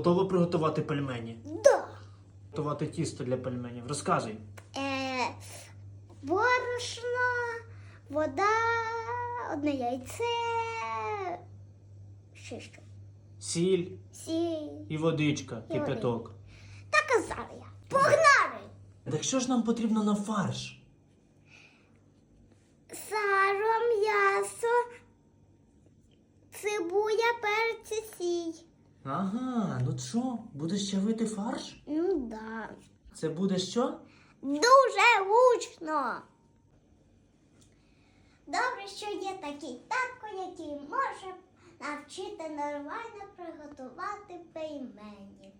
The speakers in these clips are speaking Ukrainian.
готова приготувати пельмені? Да. Готувати тісто для пельменів. Розказуй. Е, борошно, вода, одне яйце. Ще що? Сіль Сіль. і водичка, І кипяток. Та казала я. Погнали! Так що ж нам потрібно на фарш? Ага, ну що, будеш чавити фарш? Ну да. Це буде що? Дуже гучно. Добре, що є такий татко, який може навчити нормально приготувати пельмені.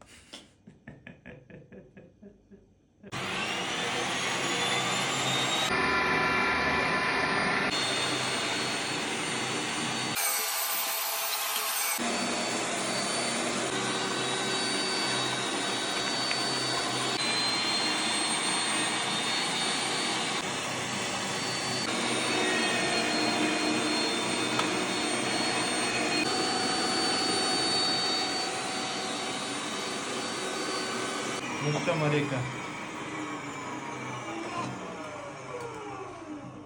Ну що, Маріка?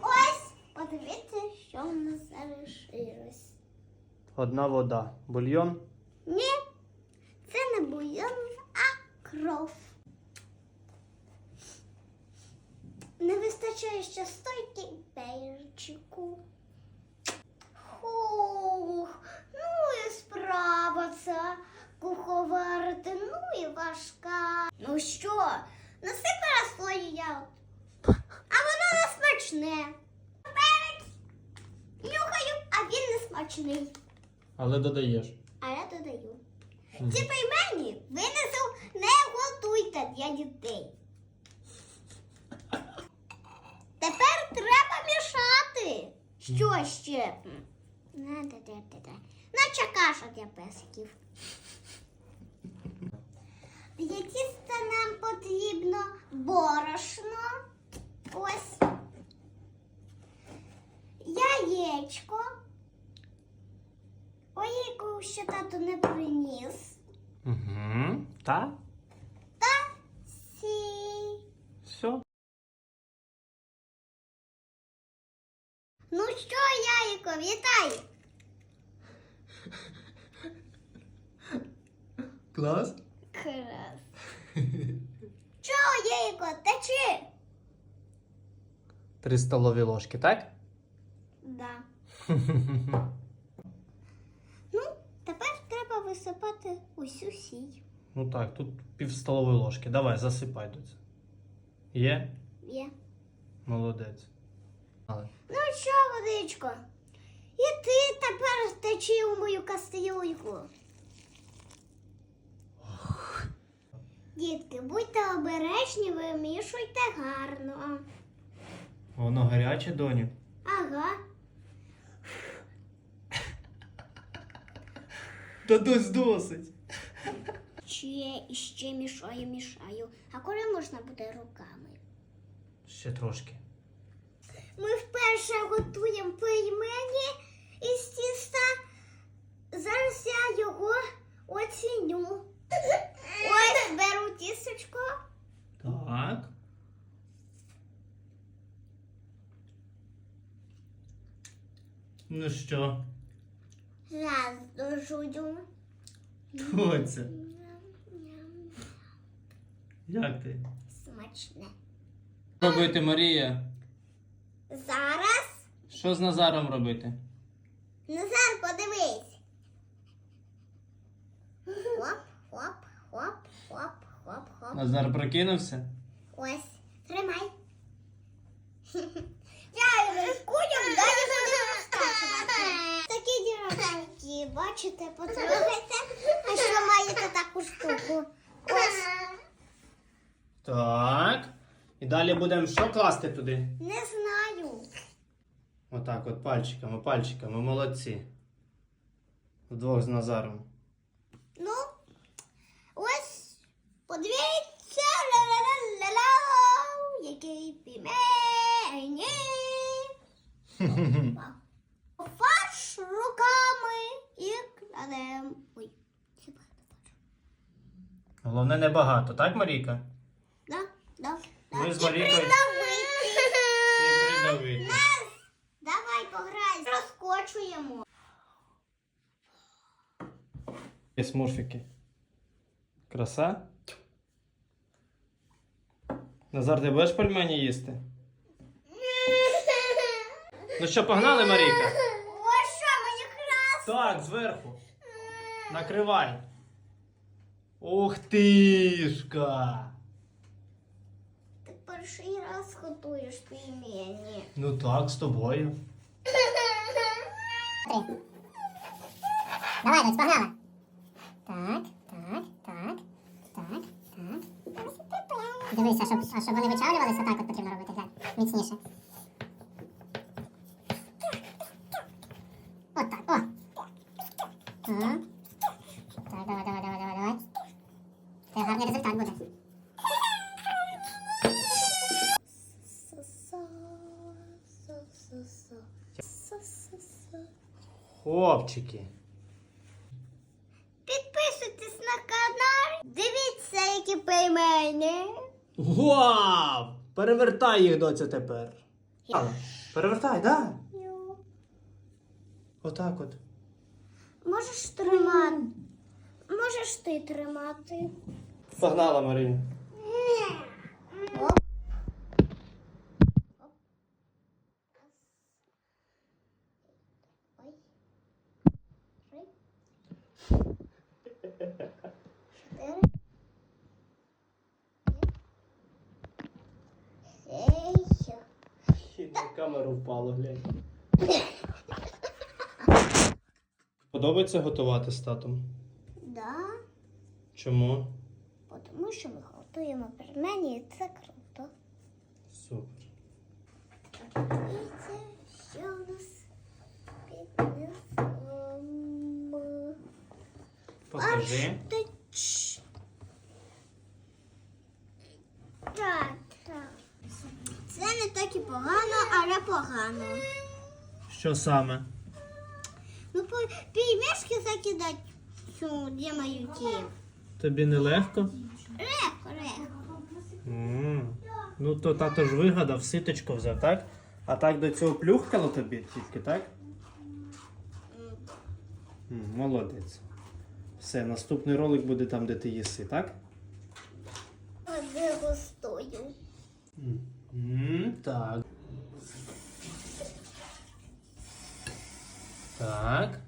Ось, подивіться, що в нас залишилось. Одна вода. Бульйон. Ні, це не бульйон, а кров. Не вистачає ще стойки перчику. Хух, ну і справа ця куховарити, ну і важка. Ну що, насипала свою ягод, а воно не смачне. Перець нюхаю, а він не смачний. Але додаєш. А я додаю. Ці пельмені винесу не готуйте для дітей. Тепер треба мішати. Що ще? На-да-да-да-да. Наче каша для песиків. Потрібно борошно. Ось. Яєчко. Олійку ще тато не приніс. Угу. Так? Та сіль. Все. Ну що, яйко, вітаю. Клас. Крас. Яйко, течи? Три столові ложки, так? Да. Ну, тепер треба висипати усю сіль. Ну так, тут пів столової ложки. Давай, засипай це. Є? Є. Молодець. Але. Ну що, водичко? І ти тепер течи у мою кастрюльку. Дітки, будьте обережні, вимішуйте гарно. Воно гаряче, доню. Ага. Та дось досить. Ще і ще мішаю, мішаю. А коли можна буде руками? Ще трошки. Ми вперше готуємо пельмені із тіста. Зараз я його оціню. Ось беру тістечко. Так. Ну що, Раз дожую. хто це? Як ти? Смачне. Робити, Марія? Зараз Що з Назаром робити? Назар, подивись. Хоп, хоп, хоп, хоп, хоп. Назар прокинувся? Ось, тримай. Я кудям далі будемо розкачувати. Такі дірочки, бачите, потрогайте. А що маєте таку штуку? Ось, Так. І далі будемо що класти туди? не знаю. Отак, от пальчиками, пальчиками, молодці. Вдвох з Назаром. Ну, ось, подивіться, ла-ла-ла-ла-ла, який пімені. Фарш руками і кладемо. Ой, хіба не фарш. Головне небагато, так, Марійка? Да, да, да. Ви з Марійкою- І придавити. Давай пограй, розкочуємо. Є смурфики. Краса. Назар, ти будеш пельмені їсти? Ну що, погнали, Марійка? Ось що, мені крас. Так, зверху. Накривай. Ух тишка! Ти перший раз готуєш пельмені. Ну так, з тобою. Давай, дочь, погнали. Так, так, так, так, так. Дивися, щоб, а щоб вони вичавлювалися, так от потрібно робити, глянь, міцніше. От так, о. Так. Так, давай, давай, давай, давай, давай. Це гарний результат буде. Хлопчики. Підписуйтесь на канал. Дивіться, які пельмені. Вау! Перевертай їх доця тепер. Але, Перевертай, да? Отак от. Можеш тримати. Можеш ти тримати. Погнала, Марія. Оп. Ой. Три. Чотири. Ей, що? На камеру впало, глянь. Подобається готувати з татом? Да, Чому? тому що ми готуємо пельмені, і це круто. Супер. І це що у нас піднесемо. Покажи. Так, так. Це не так і погано, погано. Що саме? Ну, по- пельмешки закидати сюди мою тім. Тобі нелегко? Легко, легко. м Ну то тато ж вигадав, ситочко взяв, так? А так до цього плюхкало тобі тільки, так? М, Молодець. Все, наступний ролик буде там, де ти їси, так? Дегустую. М, Так. Так.